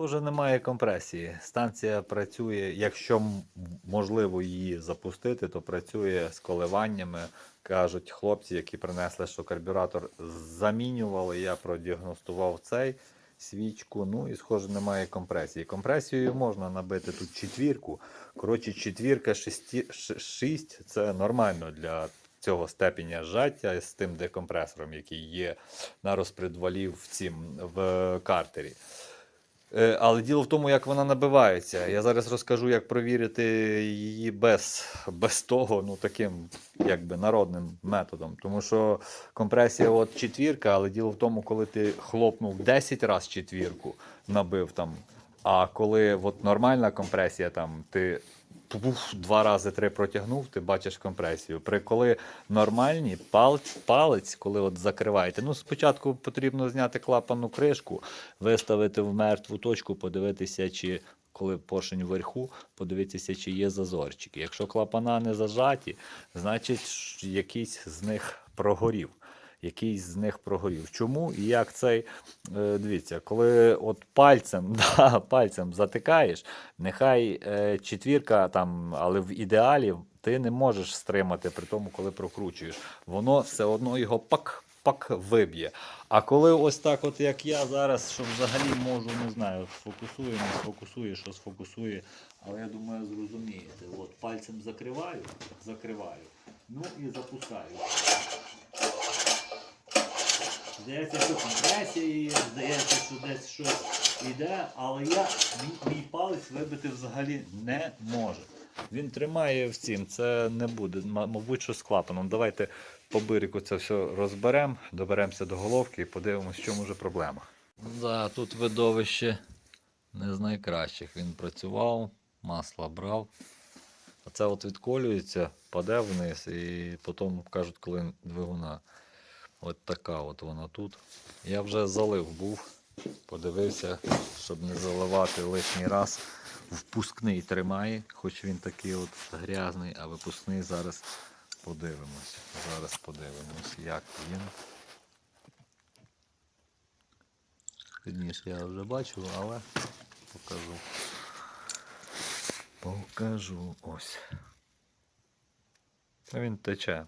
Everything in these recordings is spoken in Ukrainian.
Схоже, немає компресії. Станція працює, якщо можливо її запустити, то працює з коливаннями. Кажуть хлопці, які принесли, що карбюратор замінювали. Я продіагностував цей свічку. Ну і схоже, немає компресії. Компресією можна набити тут четвірку. Коротше, четвірка, шесті, ш- шість це нормально для цього степеня зжаття з тим декомпресором, який є на розпредвалі в цім в картері. Е, Але діло в тому, як вона набивається. Я зараз розкажу, як провірити її без, без того, ну таким якби народним методом. Тому що компресія от четвірка, але діло в тому, коли ти хлопнув 10 разів четвірку, набив там. А коли от нормальна компресія, там ти пуф, два рази три протягнув, ти бачиш компресію. При коли нормальні палець, палець, коли от закриваєте. Ну, спочатку потрібно зняти клапанну кришку, виставити в мертву точку, подивитися, чи коли поршень вверху, подивитися, чи є зазорчики. Якщо клапана не зажаті, значить якийсь з них прогорів. Якийсь з них прогорів. Чому і як цей, е, дивіться, коли от пальцем, да, пальцем затикаєш, нехай е, четвірка там, але в ідеалі ти не можеш стримати при тому, коли прокручуєш. Воно все одно його пак. Пак виб'є. А коли ось так, от як я зараз, що взагалі можу, не знаю, сфокусує, не сфокусує, що сфокусує, але я думаю, зрозумієте. От пальцем закриваю, закриваю, ну і запускаю. Здається, що компресія є, здається, що десь щось йде, але я мій, палець вибити взагалі не може. Він тримає в цім, це не буде, мабуть, що з клапаном. Давайте по бирику це все розберемо, доберемося до головки і подивимось, в чому вже проблема. Да, тут видовище не з найкращих. Він працював, масло брав. А це от відколюється, паде вниз і потім кажуть, коли двигуна. От така от вона тут. Я вже залив був, подивився, щоб не заливати лишній раз. Впускний тримає, хоч він такий от грязний, а випускний зараз подивимось. Зараз подивимось, як він. Підніше я вже бачу, але покажу. Покажу ось. Він тече.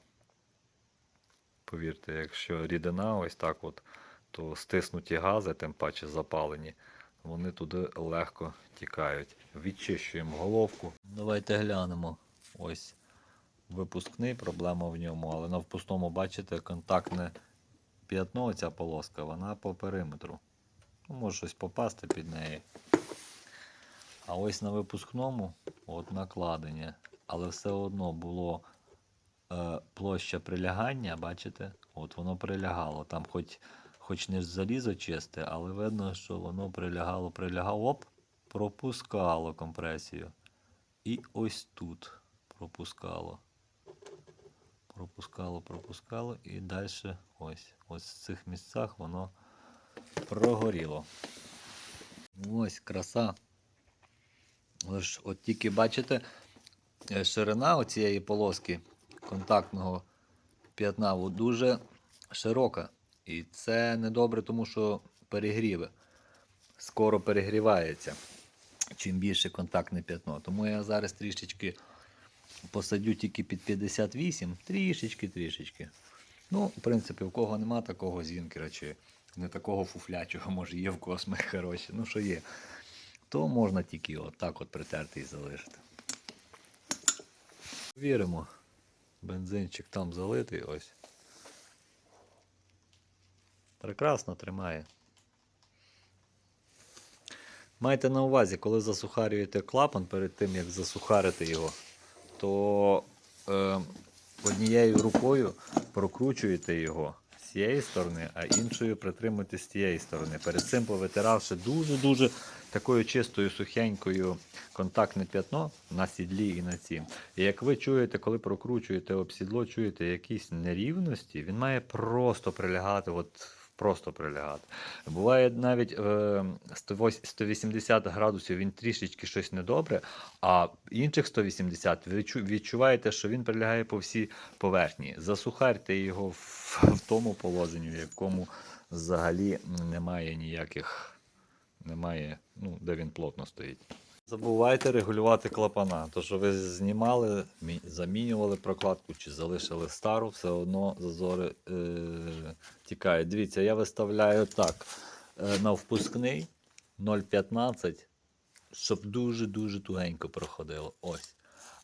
Повірте, якщо рідина ось так от, то стиснуті гази, тим паче запалені, вони туди легко тікають. Відчищуємо головку. Давайте глянемо. Ось випускний, проблема в ньому, але на впускному, бачите, контактне п'ятно, ця полоска, вона по периметру. Ну, може щось попасти під неї. А ось на випускному от накладення, але все одно було площа прилягання, бачите? От воно прилягало. Там хоч, хоч не залізо чисте, але видно, що воно прилягало, прилягало, оп, пропускало компресію. І ось тут пропускало. Пропускало, пропускало, і далі ось. Ось в цих місцях воно прогоріло. Ось краса. От тільки бачите, е, ширина оцієї полоски контактного п'ятна дуже широка. І це недобре, тому що перегріви. Скоро перегрівається, чим більше контактне п'ятно. Тому я зараз трішечки посадю тільки під 58, трішечки, трішечки. Ну, в принципі, в кого нема такого зінкера, чи не такого фуфлячого, може є в космих хороші, ну що є, то можна тільки отак от притерти і залишити. Віримо. Бензинчик там залитий ось. Прекрасно тримає. Майте на увазі, коли засухарюєте клапан перед тим, як засухарити його, то е, однією рукою прокручуєте його цієї сторони, а іншою притримуєте з тієї сторони. Перед цим повитиравши дуже-дуже такою чистою сухенькою контактне п'ятно на сідлі і на цім. І як ви чуєте, коли прокручуєте об сідло, чуєте якісь нерівності, він має просто прилягати. от Просто прилягати. Буває навіть е, 180 градусів він трішечки щось недобре, а інших 180 ви відчуваєте, що він прилягає по всій поверхні. Засухарте його в, в тому положенні, в якому взагалі немає ніяких, немає ну, де він плотно стоїть. Забувайте регулювати клапана. То, що ви знімали, замінювали прокладку чи залишили стару, все одно зазори е- тікають. Дивіться, я виставляю так. Е- на впускний 0,15, щоб дуже-дуже тугенько проходило. Ось.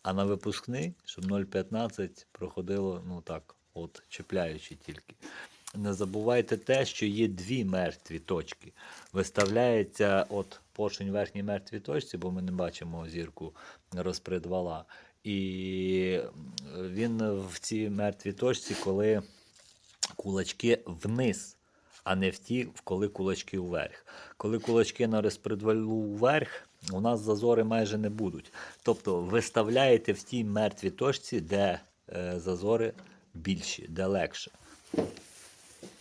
А на випускний, щоб 0,15 проходило, ну так, от, чіпляючи тільки. Не забувайте те, що є дві мертві точки. Виставляється от поршень верхній мертвій точці, бо ми не бачимо зірку розпредвала. І він в цій мертвій точці, коли кулачки вниз, а не в ті, коли кулачки вверх. Коли кулачки на розпредвалу вверх, у нас зазори майже не будуть. Тобто виставляєте в тій мертвій точці, де е, зазори більші, де легше.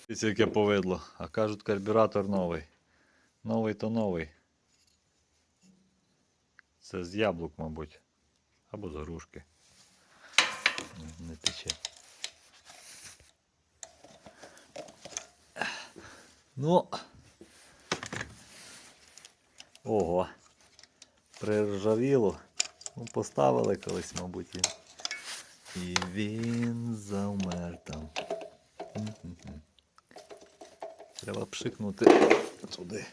Дивіться, яке повидло. А кажуть, карбюратор новий. Новий то новий. Це з яблук, мабуть. Або з грушки. Не тече. Ну. Ого. Приржавіло. Ну, поставили колись, мабуть. І, він завмер там. Треба пшикнути туди.